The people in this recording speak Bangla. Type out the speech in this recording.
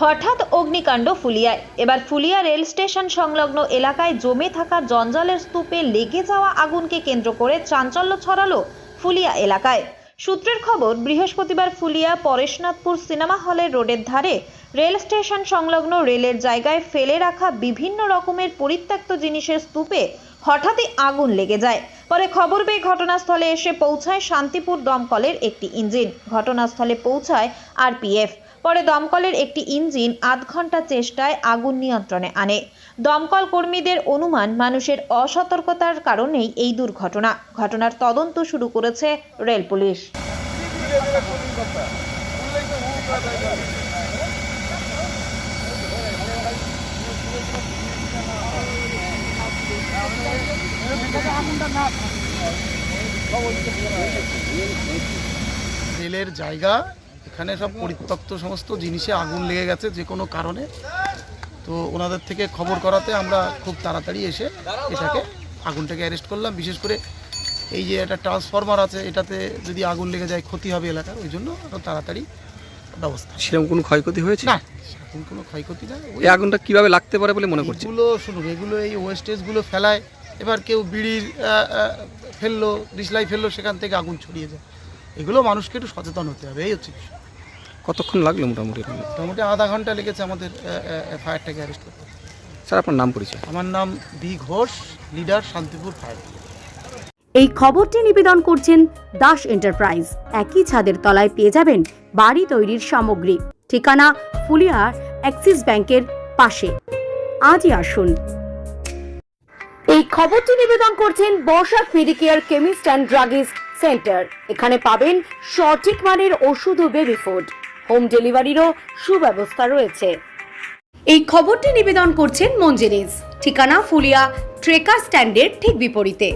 হঠাৎ অগ্নিকাণ্ড ফুলিয়ায়। এবার ফুলিয়া রেল স্টেশন সংলগ্ন এলাকায় জমে থাকা জঞ্জালের স্তূপে লেগে যাওয়া আগুনকে কেন্দ্র করে চাঞ্চল্য ছড়ালো ফুলিয়া এলাকায়। সূত্রের খবর, বৃহস্পতিবার ফুলিয়া পরেশনাথপুর সিনেমা হলের রোডের ধারে রেল স্টেশন সংলগ্ন রেলের জায়গায় ফেলে রাখা বিভিন্ন রকমের পরিত্যক্ত জিনিসের স্তূপে হঠাৎই আগুন লেগে যায়। পরে খবর পেয়ে ঘটনাস্থলে এসে পৌঁছায় শান্তিপুর দমকলের একটি ইঞ্জিন। ঘটনাস্থলে পৌঁছায় আরপিএফ। পরে দমকলের একটি ইঞ্জিন আধ ঘণ্টা চেষ্টায় আগুন নিয়ন্ত্রণে আনে। দমকল কর্মীদের অনুমান মানুষের অসতর্কতার কারণেই এই দুর্ঘটনা। ঘটনার তদন্ত শুরু করেছে রেল পুলিশ। রেলের জায়গা এখানে সব পরিত্যক্ত সমস্ত জিনিসে আগুন লেগে গেছে যে কোনো কারণে। তো ওনাদের থেকে খবর করাতে আমরা খুব তাড়াতাড়ি এসে এটাকে আগুনটাকে অ্যারেস্ট করলাম। বিশেষ করে এই যে একটা ট্রান্সফরমার আছে এটাতে যদি আগুন লেগে যায় ক্ষতি হবে এলাকার ওই জন্য আরও তাড়াতাড়ি ব্যবস্থা। সেরকম কোনো ক্ষয়ক্ষতি হয়েছে? না এখন কোনো ক্ষয়ক্ষতি না। ওই এই আগুনটা কীভাবে লাগতে পারে বলে মনে করছে এগুলো শুনুন এগুলো এই ওয়েস্টেজগুলো ফেলায় এবার কেউ বিড়ির ফেলল ডিসলাই ফেলল সেখান থেকে আগুন ছড়িয়ে যায়। এগুলো মানুষকে একটু সচেতন হতে হবে এই হচ্ছে কতক্ষণ লাগল মোটামুটি মোটামুটি আধা ঘণ্টা লেগেছে আমাদের ফায়ারটাকে অ্যারেস্ট করতে। স্যার আপনার নাম পরিচয়? আমার নাম B Ghosh leader Shantipur fire এই খবরটি নিবেদন করছেন দাস এন্টারপ্রাইজ একই ছাদের তলায় পেয়ে যাবেন বাড়ি তৈরির সামগ্রী। ঠিকানা ফুলিয়ার অ্যাক্সিস ব্যাংকের পাশে। আজই আসুন। এই খবরটি নিবেদন করছেন বর্ষাক Medicare chemist and druggist centre. এখানে পাবেন সঠিক মানের ওষুধ ও বেবি ফুড। হোম ডেলিভারিরও সুব্যবস্থা রয়েছে। এই খবরটি নিবেদন করছেন মঞ্জেরিজ ঠিকানা ফুলিয়া ট্রেকার স্ট্যান্ডের ঠিক বিপরীতে।